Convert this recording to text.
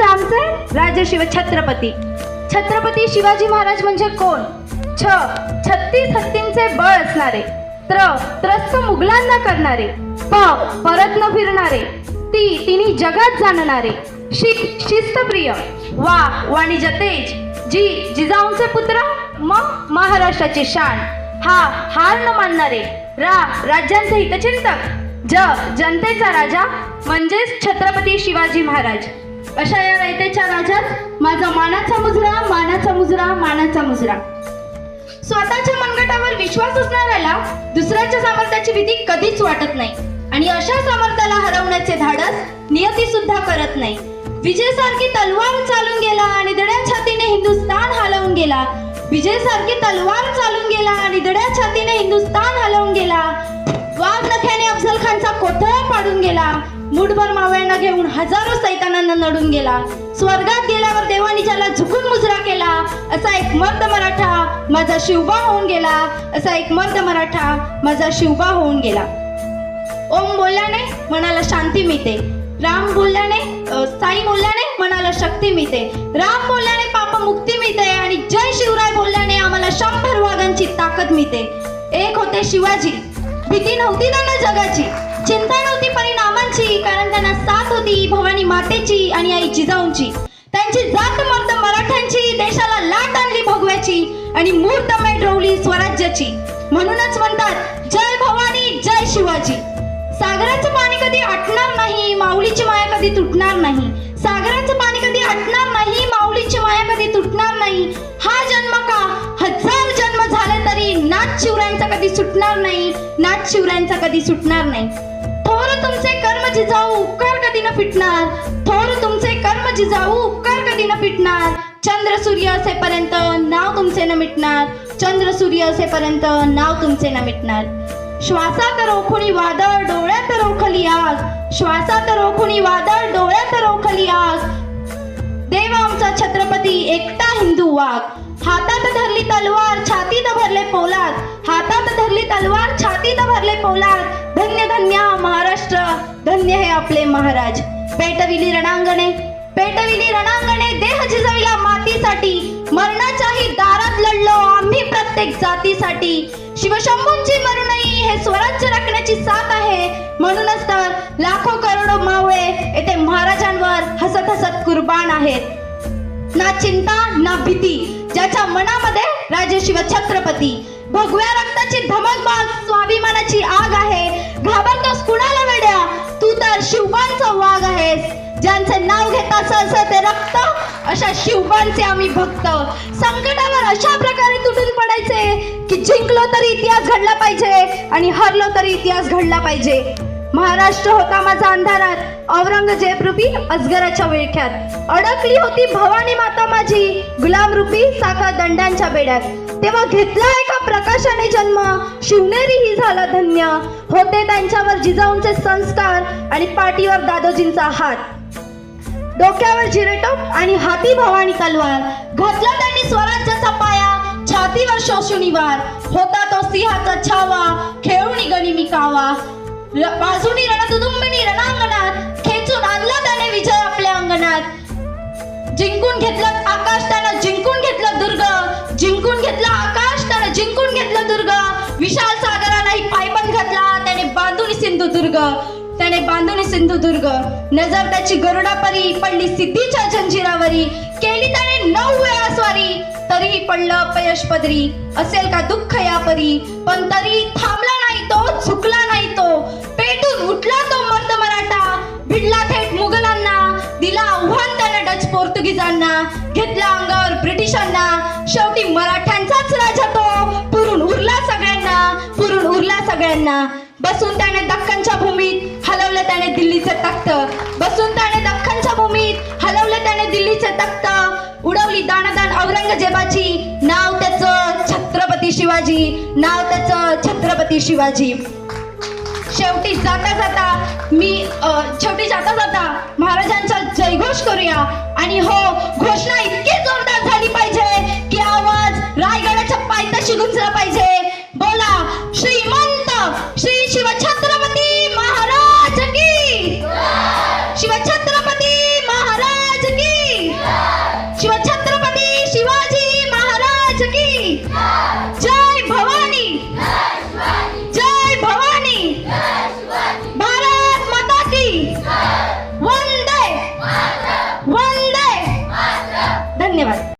राजशिव छत्रपती. छत्रपती शिवाजी महाराज म्हणजे कोण? छ. छत्तीस हत्तींचे बळ असणारे. त्र. त्रस्त मुघलांना करणारे. प. परत न फिरणारे. ती तिन्ही जगात जाणणारे. शिक शिस्तप्रिय. वा वाणिज्य तेज. जी जिजाऊंचे पुत्र म महाराष्ट्राची शान. हा हार न मानणारे. रा राज्यांचे हितचिंतक. ज जनतेचा राजा म्हणजेच छत्रपती शिवाजी महाराज. अशा या रयतेच्या राजात माझा मानाचा मुजरा मानाचा मुजरा मानाचा मुजरा. स्वतःच्या मनगटावर विश्वास असणाऱ्याला दुसऱ्याच्या सामर्थ्याची भीती कधीच वाटत नाही. आणि अशा सामर्थ्याला हरवण्याचे धाडस नियती सुद्धा करत नाही. विजय सारखी तलवार चालून गेला आणि दड्या छातीने हिंदुस्तान हलवून गेला. विजय सारखी तलवार चालून गेला आणि दड्या छातीने हिंदुस्तान हलवून गेला. वाघ नख्याने अफजल खानचा कोथळा पाडून गेला. मुठभर मावळ्यांना घेऊन हजारो सैतानांना नडून गेला. स्वर्गात गेल्यावर देवानी ज्याला झुकून मुजरा केला असा एक मर्द मराठा माझा शिवबा होऊन गेला. असा एक मर्द मराठा माझा शिवबा होऊन गेला. ओम बोलल्याने मनाला शांती मिळते. राम बोलल्याने साई बोलल्याने मनाला शक्ती मिळते. राम बोलल्याने पाप मुक्ती मिळते आणि जय शिवराय बोलल्याने आम्हाला शंभर वाघांची ताकद मिळते. एक होते शिवाजी. भीती नव्हती त्यांना जगाची. चिंता नव्हती परिणाम आणि आई जिजाऊंची. त्यांची जात मर्द मराठ्यांची देशाला लाट आणली भगव्याची आणि मूर्त रोवली स्वराज्याची. म्हणूनच म्हणतात जय भवानी जय शिवाजी. सागराचं पाणी कधी आटणार नाही माऊलीची माया कधी तुटणार नाही. सागराचं पाणी कधी आटणार नाही माऊलीची माया कधी तुटणार नाही. हा जन्म का? हजार जन्म झाले तरी नाथ शिवरायांचा कधी सुटणार नाही नाथ शिवरायांचा कधी सुटणार नाही. तुमचे कर्म जिजाऊ उपकार कधी न फिटणार? थोर तुमचे कर्म जिजाऊ उपकार कधी न फिटणार? चंद्र सूर्य असेपर्यंत नाव तुमचे न मिटणार. चंद्र सूर्य असेपर्यंत नाव तुमचे न मिटणार. श्वासात रोखुणी वादळ डोळ्यात रोखली आग. श्वासात रोखुणी वादळ डोळ्यात रोखली आग. देव आमचा छत्रपती एकटा हिंदू वाघ. हातात धरली तलवार छातीत भरले पोलाद. हातात धरली तलवार छातीत भरले पोलाद. धन्य धन्य धन्य हे आपले महाराज. पेटविली रणांगणे पेटविली रणांगणे देह झिजविला मातीसाठी. मरणाच्याही दारात लढलो आम्ही प्रत्येक जातीसाठी. शिवशंभूंची मरुणई हे स्वराज्य राखण्याची साथ आहे. म्हणूनच तर लाखो करोडो मावळे येथे महाराजांवर हसत हसत कुर्बान आहेत. ना चिंता ना भीती ज्याच्या मनामध्ये राजे शिव छत्रपती भगव्या रक्ताची धमकबाज स्वाभिमानाची आग आहे. घाबरतोस कुणा? तू शिवबांचा वाघ आहेस ज्यांचे नाव घेता असं ते रक्त अशा शिवबांचे आम्ही भक्त. संकटावर अशा प्रकारे तुटून पडायचे की जिंकलो तरी इतिहास घडला पाहिजे आणि हरलो तरी इतिहास घडला पाहिजे. महाराष्ट्र होता माझा अंधारात. औरंगजेब रूपी अजगराच्या विळख्यात. अडकली होती भवानी माता माझी गुलाम रूपी साखर दंडांच्या बेड्यात. तेव्हा घेतला एक प्रकाशाने जन्म. शिवनेरीही झाला धन्य. होते त्यांच्यावर जिजाऊंचे संस्कार आणि पाठीवर दादोजींचा हात. डोक्यावर जिरेटोप आणि हाती भवानी तलवार. घातला त्यांनी स्वराज्याचा पाया. छातीवर शोषणीवार होता तो सिंहाचा छावा. खेळून गनिमी कावा बाजूनी रणतुदुंबिनी रणांगणात. खेचून आणला त्याने विजय आपल्या अंगणात. जिंकून घेतलं सिंधुदुर्ग विशाल सागरालाही पायबंद घातला. त्याने बांधून सिंधुदुर्ग त्याने बांधून सिंधुदुर्ग नजर त्याची गरुडापरी पडली सिद्धीच्या जंजिरावरी. केली त्याने नऊ वेळा स्वारी. तरीही पडलं अपयश पदरी. असेल का दुःख या परी पण तरी थांबला नाही तो झुकला नाही तो. पेटून उठला तो मर्द मराठा. भिडला थेट मुघलांना. दिला आव्हान त्याला डच पोर्तुगीजांना. घेतला अंगावर ब्रिटिशांना. शेवटी मराठ्यांचाच राज सगळ्यांना. बसून त्याने दख्खनच्या भूमीत हलवलं त्याने दिल्लीचं तख्त. बसून त्याने दख्खनच्या भूमीत हलवलं त्याने दिल्लीचं तख्त. उडवली दानादान औरंगजेबाची. नाव त्याचं छत्रपती शिवाजी. नाव त्याचं छत्रपती शिवाजी. शेवटी जाता जाता मी शेवटी जाता जाता महाराजांचा जयघोष करूया. आणि हो घोषणा